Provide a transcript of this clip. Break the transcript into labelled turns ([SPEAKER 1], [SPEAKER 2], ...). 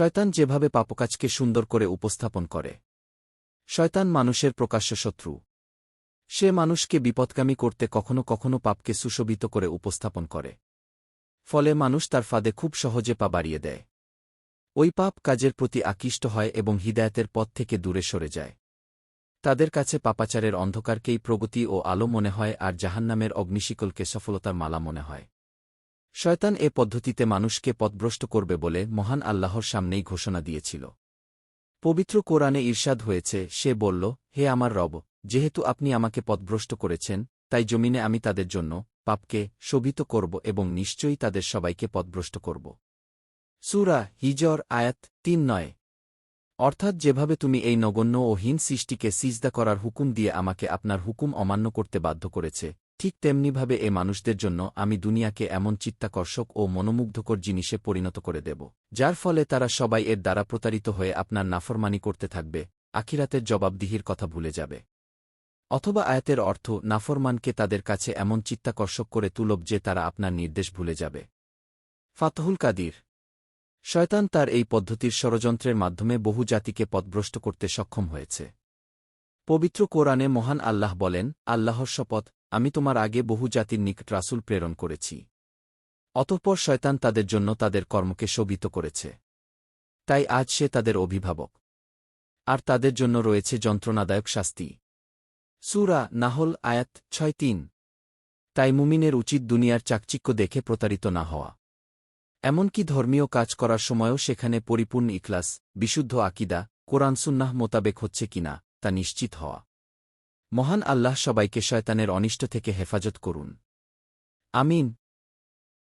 [SPEAKER 1] শয়তান যেভাবে পাপকাজকে সুন্দর করে উপস্থাপন করে, শয়তান মানুষের প্রকাশ্য শত্রু। সে মানুষকে বিপদকামী করতে কখনো কখনো পাপকে সুশোভিত করে উপস্থাপন করে, ফলে মানুষ তার ফাঁদে খুব সহজে পা বাড়িয়ে দেয়। ওই পাপ কাজের প্রতি আকৃষ্ট হয় এবং হিদায়তের পথ থেকে দূরে সরে যায়। তাদের কাছে পাপাচারের অন্ধকারকেই প্রগতি ও আলো মনে হয় আর জাহান্নামের অগ্নিশিকলকে সফলতার মালা মনে হয়। শয়তান এ পদ্ধতিতে মানুষকে পথভ্রষ্ট করবে বলে মহান আল্লাহর সামনেই ঘোষণা দিয়েছিল। পবিত্র কোরআনে ঈর্ষাদ হয়েছে, সে বলল, হে আমার রব, যেহেতু আপনি আমাকে পথভ্রষ্ট করেছেন, তাই জমিনে আমি তাদের জন্য পাপকে শোভিত করব এবং নিশ্চয়ই তাদের সবাইকে পথভ্রষ্ট করব। সুরা হিজর, আয়াত তিন নয়। অর্থাৎ যেভাবে তুমি এই নগণ্য ও হীন সৃষ্টিকে সিজদা করার হুকুম দিয়ে আমাকে আপনার হুকুম অমান্য করতে বাধ্য করেছে ঠিক তেমনিভাবে এ মানুষদের জন্য আমি দুনিয়াকে এমন চিত্তাকর্ষক ও মনোমুগ্ধকর জিনিসে পরিণত করে দেব, যার ফলে তারা সবাই এর দ্বারা প্রতারিত হয়ে আপনার নাফরমানি করতে থাকবে, আখিরাতের জবাবদিহির কথা ভুলে যাবে। অথবা আয়াতের অর্থ, নাফরমানকে তাদের কাছে এমন চিত্তাকর্ষক করে তুলব যে তারা আপনার নির্দেশ ভুলে যাবে। ফাতহুল কাদির। শয়তান তার এই পদ্ধতির ষড়যন্ত্রের মাধ্যমে বহু জাতিকে পথভ্রষ্ট করতে সক্ষম হয়েছে। পবিত্র কোরআনে মহান আল্লাহ বলেন, আল্লাহর শপথ আমি তোমার আগে বহু জাতির নিকট রাসুল প্রেরণ করেছি। অতঃপর শয়তান তাদের জন্য তাদের কর্মকে শোভিত করেছে। তাই আজ সে তাদের অভিভাবক। আর তাদের জন্য রয়েছে যন্ত্রণাদায়ক শাস্তি। সুরা নাহল আয়াত ছয় তিন। তাই মুমিনের উচিত দুনিয়ার চাকচিক্য দেখে প্রতারিত না হওয়া। এমনকি ধর্মীয় কাজ করার সময়ও সেখানে পরিপূর্ণ ইখলাস, বিশুদ্ধ আকিদা কোরআনসুন্নাহ মোতাবেক হচ্ছে কিনা, তা নিশ্চিত হওয়া। মহান আল্লাহ সবাইকে শয়তানের অনিষ্ট থেকে হেফাজত করুন। আমিন।